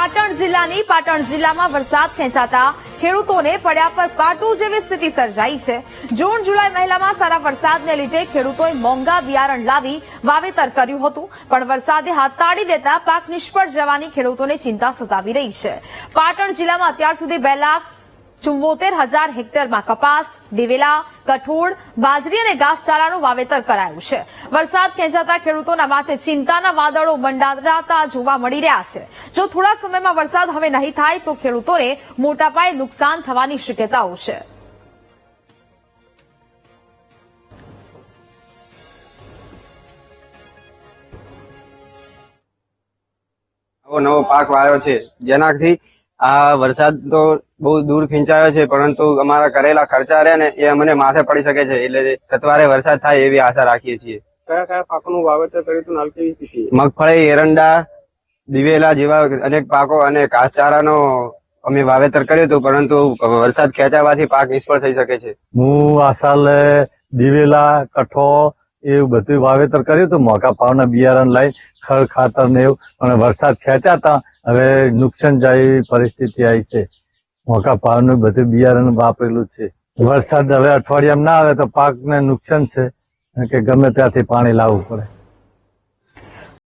પાટણ જિલ્લાની પાટણ જિલ્લામાં વરસાદ ખેંચાતા ખેડૂતોને પડ્યા પર પાટું જેવી સ્થિતિ સર્જાઈ છે. જૂન, જુલાઈ મહિનામાં સારા વરસાદને લીધે ખેડૂતોએ મોંઘા બિયારણ લાવી વાવેતર કર્યું હતું. પણ વરસાદે હાથ તાળી દેતા પાક નિષ્ફળ જવાની ખેડૂતોને ચિંતા સતાવી રહી છે. પાટણ જિલ્લામાં અત્યાર સુધી બે લાખ ચુંવોતેર હજાર હેક્ટરમાં કપાસ, દિવેલા, કઠોળ, બાજરી અને ઘાસચારાનું વાવેતર કરાયું છે. વરસાદ ખેંચાતા ખેડૂતોના માથે ચિંતાના વાદળો મંડાતા જોવા મળી રહ્યા છે. જો થોડા સમયમાં વરસાદ હવે નહીં થાય તો ખેડૂતોને મોટા પાયે નુકસાન થવાની શક્યતાઓ છે. નવો પાક વાયો છે. જેનાથી આ વરસાદ તો બહુ દૂર ખેંચાયો છે પરંતુ અમારા કરેલા ખર્ચા રહ્યા ને એ અમને માથે પડી શકે છે એટલે સત્વારે વરસાદ થાય એવી આશા રાખીએ છીએ. કયા કયા પાકોનું વાવેતર કર્યું હતું હાલ કેવી સ્થિતિ મગફળી એરંડા દિવેલા જેવા અનેક પાકો અને ઘાસચારાનો અમે વાવેતર કર્યું હતું પરંતુ વરસાદ ખેંચાવાથી પાક નિષ્ફળ થઈ શકે છે. હું આ સાલે દિવેલા કઠો એવું બધું વાવેતર કર્યું હતું મોટા પાવના બિયારણ લઈ ખર ખાતર ને એવું અને વરસાદ ખેંચાતા હવે નુકસાન જાય પરિસ્થિતિ આવી છે. મોટા ભાવનું બધું બિયારણ વાપરેલું છે. વરસાદ હવે અઠવાડિયામાં ના આવે તો પાકને નુકસાન છે. કે ગમે ત્યાંથી પાણી લાવવું પડે.